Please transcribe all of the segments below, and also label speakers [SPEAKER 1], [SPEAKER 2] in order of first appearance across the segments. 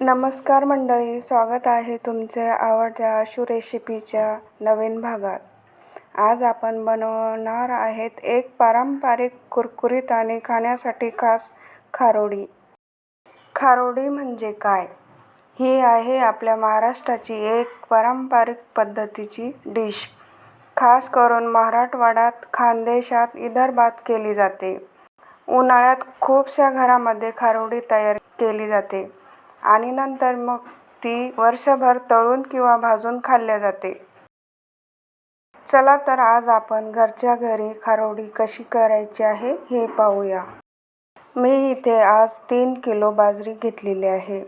[SPEAKER 1] नमस्कार मंडळी स्वागत आहे तुमचे आवडत्या आशू रेसिपीच्या नवीन भागात. आज आपण बनवणार आहेत एक पारंपरिक कुरकुरीत आणि खाण्यासाठी खास खारोडी. खारोडी म्हणजे काय? ही आहे आपल्या महाराष्ट्राची एक पारंपरिक पद्धतीची डिश. खास करून मराठवाड्यात खानदेशात विदर्भात केली जाते. उन्हाळ्यात खूपशा घरामध्ये खारोडी तयार केली जाते. आणि नंतर मग ती वर्षभर तळून किंवा भाजून खाल्ल्या जाते. चला तर आज आपण घरच्या घरी खारोडी कशी करायची आहे हे पाहूया. मी इथे आज तीन किलो बाजरी घेतलेली आहे.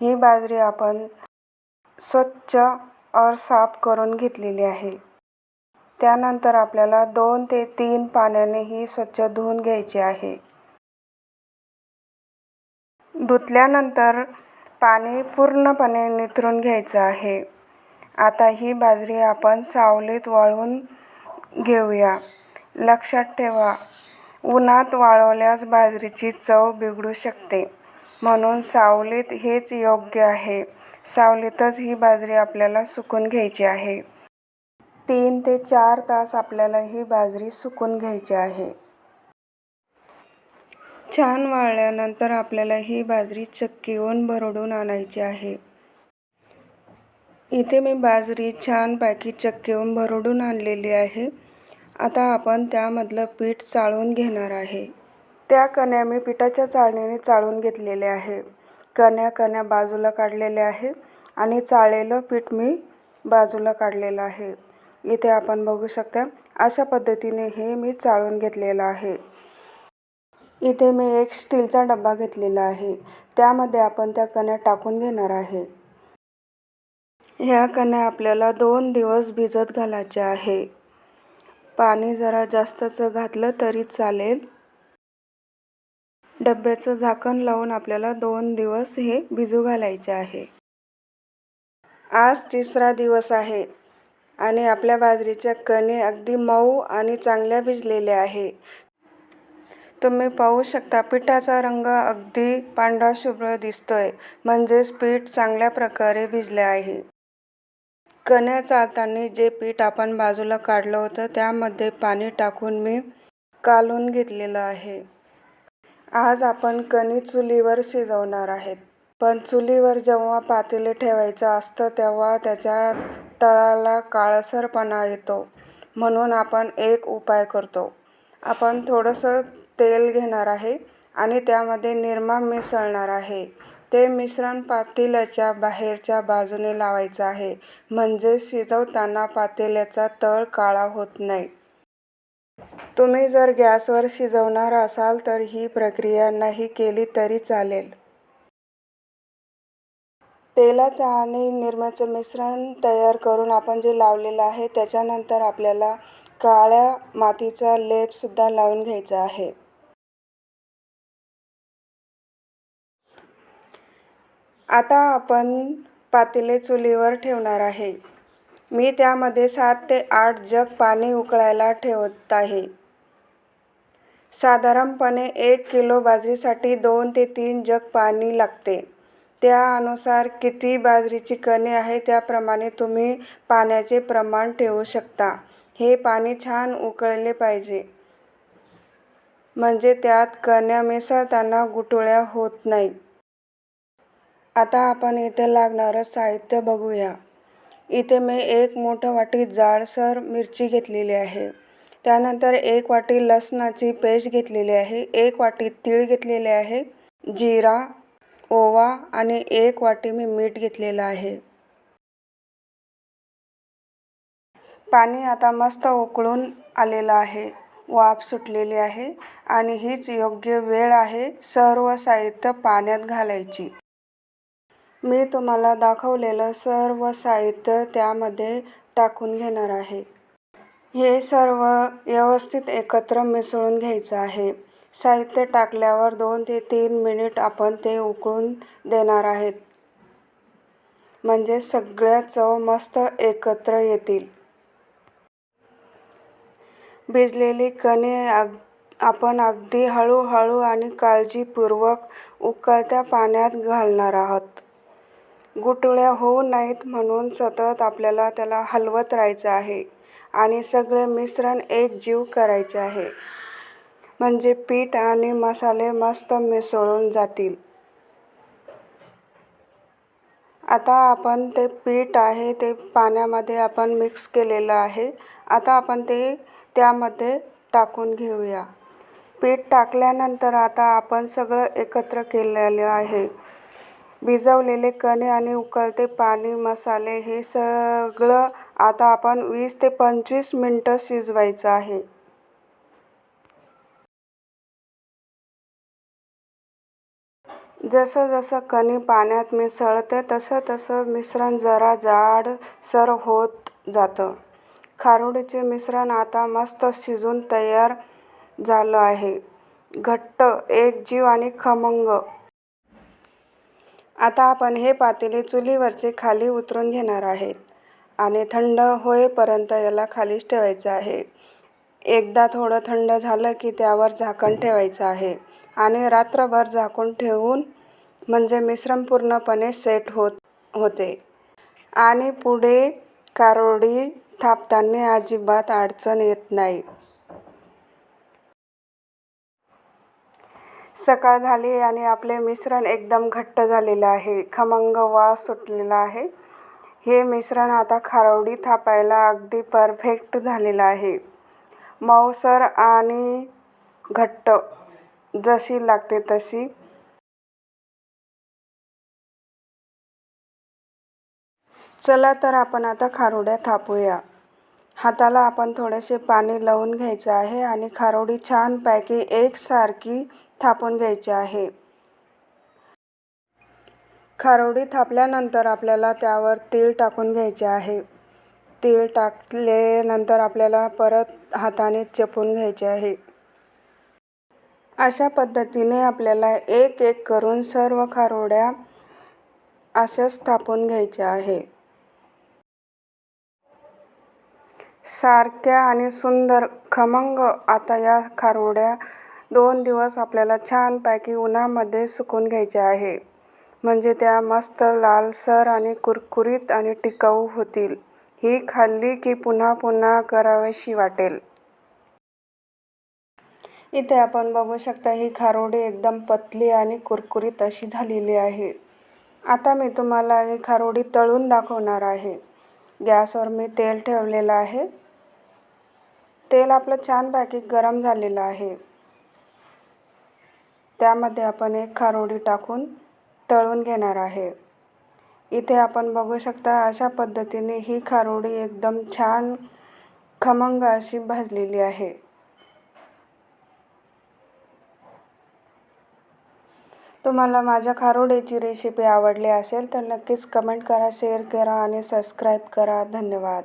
[SPEAKER 1] ही बाजरी आपण स्वच्छ और साफ करून घेतलेली आहे. त्यानंतर आपल्याला दोन ते तीन पाण्याने ही स्वच्छ धुवून घ्यायची आहे. धुतल्यानंतर पाणी पूर्णपणे निथरून घ्यायचं आहे. आता ही बाजरी आपण सावलीत वाळवून घेऊया. लक्षात ठेवा उन्हात वाळवल्यास बाजरीची चव बिघडू शकते. म्हणून सावलीत हेच योग्य आहे. सावलीतच ही बाजरी आपल्याला सुकून घ्यायची आहे. तीन ते चार तास आपल्याला ही बाजरी सुकून घ्यायची आहे. छान वाळल्यानंतर आपल्याला ही बाजरी चक्कीहून भरडून आणायची आहे. इथे मी बाजरी छानपैकी चक्कीहून भरडून आणलेली आहे. आता आपण त्यामधलं पीठ चाळून घेणार आहे. त्या कण्या मी पिठाच्या चाळणीने चाळून घेतलेल्या आहे. कण्या कण्या बाजूला काढलेल्या आहे आणि चाळलेलं पीठ मी बाजूला काढलेलं आहे. इथे आपण बघू शकता अशा पद्धतीने हे मी चाळून घेतलेलं आहे. इथे मी एक स्टीलचा डबा घेतलेला आहे. त्यामध्ये आपण त्या कण्या टाकून घेणार आहे. ह्या कण्या आपल्याला दोन दिवस भिजत घालायच्या आहे. पाणी जरा जास्तचं घातलं तरी चालेल. डब्याचं झाकण लावून आपल्याला दोन दिवस हे भिजू घालायचे आहे. आज तिसरा दिवस आहे आणि आपल्या बाजरीच्या कणे अगदी मऊ आणि चांगल्या भिजलेल्या आहे. तुम्ही पाहू शकता पिठाचा रंग अगदी पांढरा शुभ्र दिसतोय म्हणजेच पीठ चांगल्या प्रकारे भिजले आहे. कण्या चालताना जे पीठ आपण बाजूला काढलं होतं त्यामध्ये पाणी टाकून मी कालून घेतलेलं आहे. आज आपण कणी चुलीवर शिजवणार आहेत. पण चुलीवर जेव्हा पातेले ठेवायचं असतं तेव्हा त्याच्या तळाला काळसरपणा येतो. म्हणून आपण एक उपाय करतो. आपण थोडंसं तेल घेणार आहे आणि त्यामध्ये निरमा मिसळणार आहे. ते मिश्रण पातेल्याच्या बाहेरच्या बाजूने लावायचं आहे. म्हणजे शिजवताना पातेल्याचा तळ काळा होत नाही. तुम्ही जर गॅसवर शिजवणार असाल तर ही प्रक्रिया नाही केली तरी चालेल. तेलाचं आणि निरमाचं मिश्रण तयार करून आपण जे लावलेलं आहे त्याच्यानंतर आपल्याला काळ्या मातीचा लेपसुद्धा लावून घ्यायचा आहे. आता आपण पातेले चुलीवर ठेवणार आहे. मी त्यामध्ये सात ते आठ जग पाणी उकळायला ठेवत आहे. साधारणपणे एक किलो बाजरीसाठी दोन ते तीन जग पाणी लागते. त्यानुसार किती बाजरीची कणे आहे त्याप्रमाणे तुम्ही पाण्याचे प्रमाण ठेवू शकता. हे पाणी छान उकळले पाहिजे. म्हणजे त्यात कण्या मिसळताना गुटुळ्या होत नाही. आता आपण इथे लागणारं साहित्य बघूया. इथे मी एक मोठं वाटी जाडसर मिरची घेतलेली आहे. त्यानंतर एक वाटी लसणाची पेस्ट घेतलेली आहे. एक वाटी तीळ घेतलेले आहे. जिरा ओवा आणि एक वाटी मी मीठ घेतलेलं आहे. पाणी आता मस्त उकळून आलेलं आहे. वाफ सुटलेली आहे आणि हीच योग्य वेळ आहे सर्व साहित्य पाण्यात घालायची. मी तुम्हाला दाखवलेलं सर्व साहित्य त्यामध्ये टाकून घेणार आहे. हे सर्व व्यवस्थित एकत्र मिसळून घ्यायचं आहे. साहित्य टाकल्यावर दोन ते तीन मिनिट आपण ते उकळून देणार आहेत. म्हणजे सगळ्या चव मस्त एकत्र येतील. भिजलेली कणे अग आपण अगदी हळूहळू आणि काळजीपूर्वक उकळत्या पाण्यात घालणार आहोत. गुटुळ्या होऊ नयेत म्हणून सतत आपल्याला त्याला हलवत राहायचं आहे आणि सगळे मिश्रण एकजीव करायचे आहे. म्हणजे पीठ आणि मसाले मस्त मिसळून जातील. आता आपण ते पीठ आहे ते पाण्यामध्ये आपण मिक्स केलेलं आहे. आता आपण ते त्यामध्ये टाकून घेऊया. पीठ टाकल्यानंतर आता आपण सगळं एकत्र केलेलं आहे. भिजवलेले कणे आणि उकळते पाणी मसाले हे सगळं आता आपण वीस ते पंचवीस मिनटं शिजवायचं आहे. जसं जसं कणी पाण्यात मिसळते तसं तसं मिश्रण जरा जाडसर होत जातं. खारुडीचे मिश्रण आता मस्त शिजून तयार झालं आहे. घट्ट एकजीव आणि खमंग. आता आपण हे पातेले चुलीवरचे खाली उतरून घेणार आहेत. आणि थंड होईपर्यंत याला खालीच ठेवायचं आहे. एकदा थोडं थंड झालं की त्यावर झाकण ठेवायचं आहे. आणि रात्रभर झाकून ठेवून म्हणजे मिश्रण पूर्णपणे सेट होत होते. आणि पुढे कारोडी थापताना अजिबात अडचण येत नाही. सकाळ झाली आणि आपले मिश्रण एकदम घट्ट झालेलं आहे. खमंग वास सुटलेला आहे. हे मिश्रण आता खारवडी थापायला अगदी परफेक्ट झालेलं आहे. मऊसर आणि घट्ट जशी लागते तशी. चला तर आपण आता खारोड्या थापूया. हाताला आपण थोडेसे पाणी लावून घ्यायचं आहे आणि खारोडी छानपैकी एकसारखी थापून घ्यायचे आहे. खारोडी थापल्यानंतर आपल्याला त्यावर तीळ टाकून घ्यायचे आहे. तीळ टाकल्यानंतर आपल्याला परत हाताने चपून घ्यायचे आहे. अशा पद्धतीने आपल्याला एक एक करून सर्व खारोड्या अशाच थापून घ्यायच्या आहे. सारख्या आणि सुंदर खमंग आता या खारोड्या दोन दिवस आपल्याला छानपैकी उन्हामध्ये सुकून घ्यायचे आहे. म्हणजे त्या मस्त लालसर आणि कुरकुरीत आणि टिकाऊ होतील. ही खाल्ली की पुन्हा पुन्हा करावीशी वाटेल. इथे आपण बघू शकता ही खारोडी एकदम पतली आणि कुरकुरीत अशी झालेली आहे. आता मी तुम्हाला ही खारोडी तळून दाखवणार आहे. गॅसवर मी तेल ठेवलेलं आहे. तेल आपलं छानपैकी गरम झालेलं आहे. त्यामध्ये आपण एक खारोडी टाकून तळून घेणार आहे. इथे आपण बघू शकता अशा पद्धतीने ही खारोडी एकदम छान खमंग अशी भाजलेली आहे. तुम्हाला माझ्या खारोडीची रेसिपी आवडली असेल तर नक्कीच कमेंट करा शेअर करा आणि सबस्क्राईब करा. धन्यवाद.